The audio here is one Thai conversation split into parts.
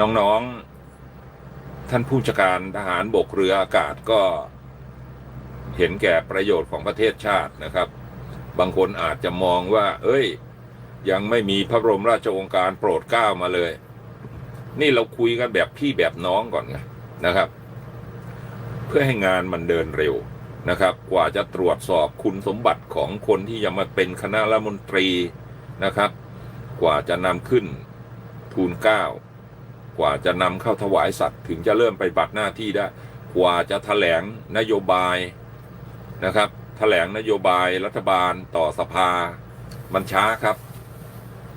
น้องๆ ท่านผู้จัดการทหารบกเรืออากาศก็เห็นแก่ประโยชน์ของประเทศชาตินะครับ บางคนอาจจะมองว่า เอ้ย ยังไม่มีพระบรมราชโองการโปรดเกล้ามาเลย นี่เราคุยกันแบบพี่แบบน้องก่อนไงนะครับ เพื่อให้งานมันเดินเร็วนะครับ กว่าจะตรวจสอบคุณสมบัติของคนที่จะมาเป็นคณะรัฐมนตรีนะครับ กว่าจะนำขึ้นทูลเกล้า กว่าจะนำเข้าถวายสัตว์ ถึงจะเริ่มไปบัติหน้าที่ได้ กว่าจะแถลงนโยบายนะครับแถลงนโยบายรัฐบาลต่อสภา มันช้าครับ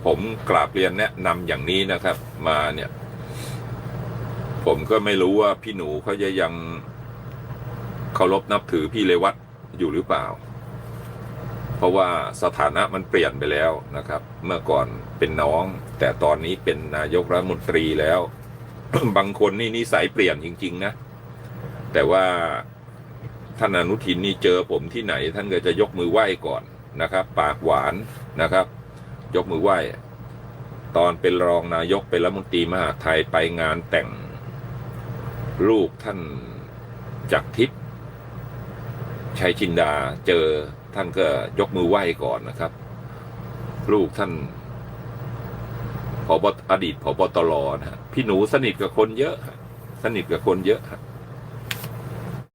ผมกราบเรียนแนะนำอย่างนี้นะครับ มาเนี่ย ผมก็ไม่รู้ว่าพี่หนูเขาจะยังเคารพนับถือพี่เลวัตอยู่หรือเปล่า เพราะว่าสถานะมันเปลี่ยนไปแล้วนะครับ เมื่อก่อนเป็นน้อง แต่ตอนนี้เป็นนายกรัฐมนตรีแล้ว บางคนนี่นิสัยเปลี่ยนจริง ๆ นะ แต่ว่าท่านอนุทินนี่เจอผมที่ไหน ท่านก็จะยกมือไหว้ก่อนนะครับ ปากหวานนะครับ ยกมือไหว้ ตอนเป็นรองนายกเป็นรัฐมนตรีมหาไทยไปงานแต่งลูกท่านจากทิพย์ชัยชินดาเจอ ท่านก็ยกมือไหว้ก่อนนะครับ ลูกท่านพบอดีตพบตรนะพี่หนูสนิทกับคนเยอะ สนิทกับคนเยอะ